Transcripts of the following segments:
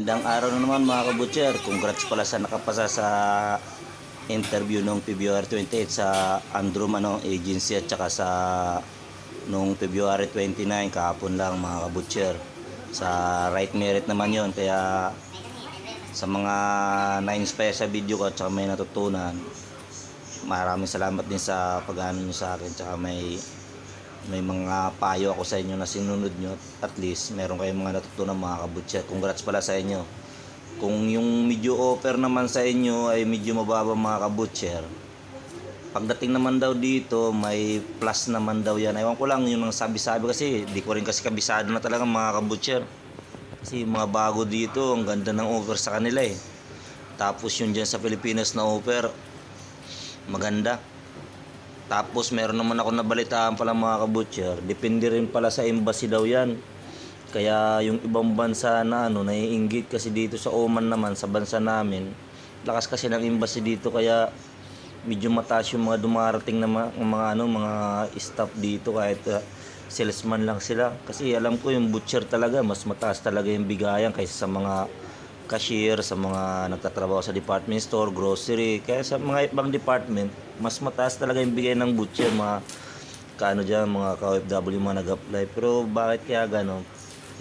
Magandang araw na naman mga kabutcher. Congrats pala sa nakapasa sa interview nung February 28 sa Androm ano, agency at saka sa nung February 29 kahapon lang mga kabutcher. Sa right merit naman yon kaya sa mga na-inspire sa video ko at saka may natutunan maraming salamat din sa pag-ano sa akin tsaka may may mga payo ako sa inyo na sinunod nyo at least meron kayong mga natutunan mga kabutcher congrats pala sa inyo. Kung yung medyo offer naman sa inyo ay medyo mababa mga kabutcher pagdating naman daw dito may plus naman daw yan. Ewan ko lang yung ang sabi-sabi kasi di ko rin kasi kabisado na talaga mga kabutcher kasi mga bago dito ang ganda ng offer sa kanila eh. Tapos yung dyan sa Pilipinas na offer maganda tapos meron naman ako nabalitaan pala mga kabutcher, depende rin pala sa embassy daw yan. Kaya yung ibang bansa na ano, naiinggit kasi dito sa Oman naman, sa bansa namin, lakas kasi ng embassy dito kaya medyo mataas yung mga dumarating na mga, mga ano, mga staff dito kahit uh, salesman lang sila. Kasi alam ko yung butcher talaga, mas mataas talaga yung bigayan kaysa sa mga cashier, sa mga nagtatrabaho sa department store, grocery, kaya sa mga ibang department, mas mataas talaga yung bigay ng butcher, mga kaano dyan, mga ka-OFW, mga nag-apply. Pero bakit kaya gano'n?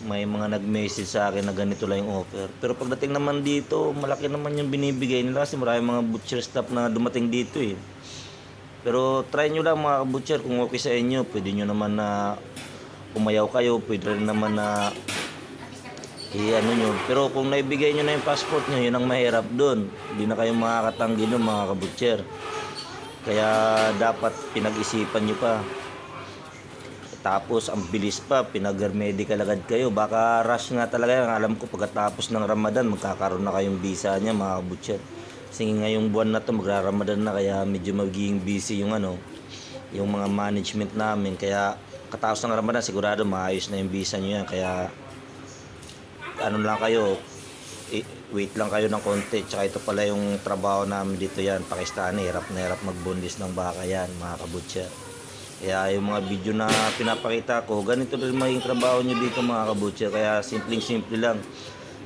May mga nag-message sa akin na ganito lang yung offer. Pero pagdating naman dito, malaki naman yung binibigay nila kasi marami mga butcher staff na dumating dito eh. Pero try nyo lang mga butcher kung okay sa inyo, pwede nyo naman na umayaw kayo, pwede rin naman na i-ano nyo. Pero kung naibigay nyo na yung passport nyo, yun ang mahirap doon. Hindi na kayo makakatanggi doon mga kabutcher. Kaya dapat pinag-isipan nyo pa. Tapos ang bilis pa, pinag-medical agad kayo. Baka rush nga talaga yan. Alam ko pagkatapos ng Ramadan, magkakaroon na kayong visa niya mga kabutcher. Kasi ngayong buwan na to magra-Ramadan na kaya medyo magiging busy yung ano, yung mga management namin. Kaya katapos ng Ramadan sigurado maayos na yung visa nyo yan. Kaya ano lang kayo, wait lang kayo ng konti. Tsaka ito pala yung trabaho namin dito yan, Pakistani. Hirap na hirap magbundis ng baka yan, mga kabutya. Kaya yung mga video na pinapakita ko, ganito rin maging trabaho nyo dito mga kabutya. Kaya simpleng simple lang.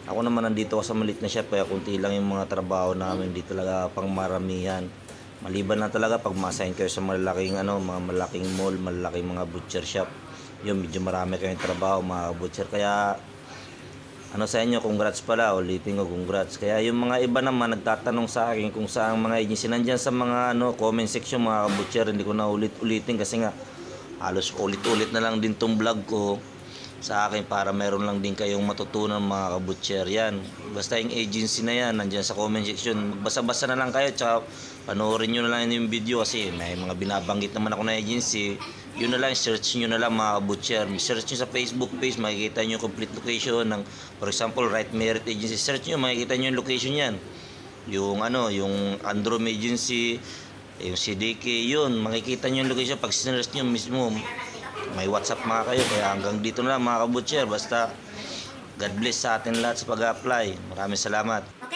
Ako naman nandito ako sa malit na shop, kaya kunti lang yung mga trabaho namin. Di talaga pang maramihan. Maliban na talaga pag masign kayo sa malaking ano, mga malaking mall, malaking mga butcher shop. Yun, medyo marami kayong trabaho mga butcher. Kaya ano sa inyo, congrats pala, ulitin ko congrats. Kaya yung mga iba naman nagtatanong sa akin kung saan mga agency, nandyan sa mga ano, comment section mga kabutcher, hindi ko na ulit-ulitin kasi nga halos ulit-ulit na lang din tong vlog ko sa akin para meron lang din kayong matutunan mga kabutcher yan. Basta yung agency na yan, nandyan sa comment section, magbasa-basa na lang kayo, tsaka panoorin nyo na lang yung video kasi may mga binabanggit naman ako na agency. Yun na lang, search nyo na lang mga kabutcher. Search nyo sa Facebook page, makikita nyo complete location ng, for example, Right Merit Agency. Search nyo, makikita nyo yung location yan. Yung ano, yung Androm Agency, yung CDK, yun, makikita nyo yung location. Pag sinearch nyo mismo, may WhatsApp mga kayo. Kaya hanggang dito na lang mga kabutcher. Basta, God bless sa atin lahat sa pag-apply. Maraming salamat.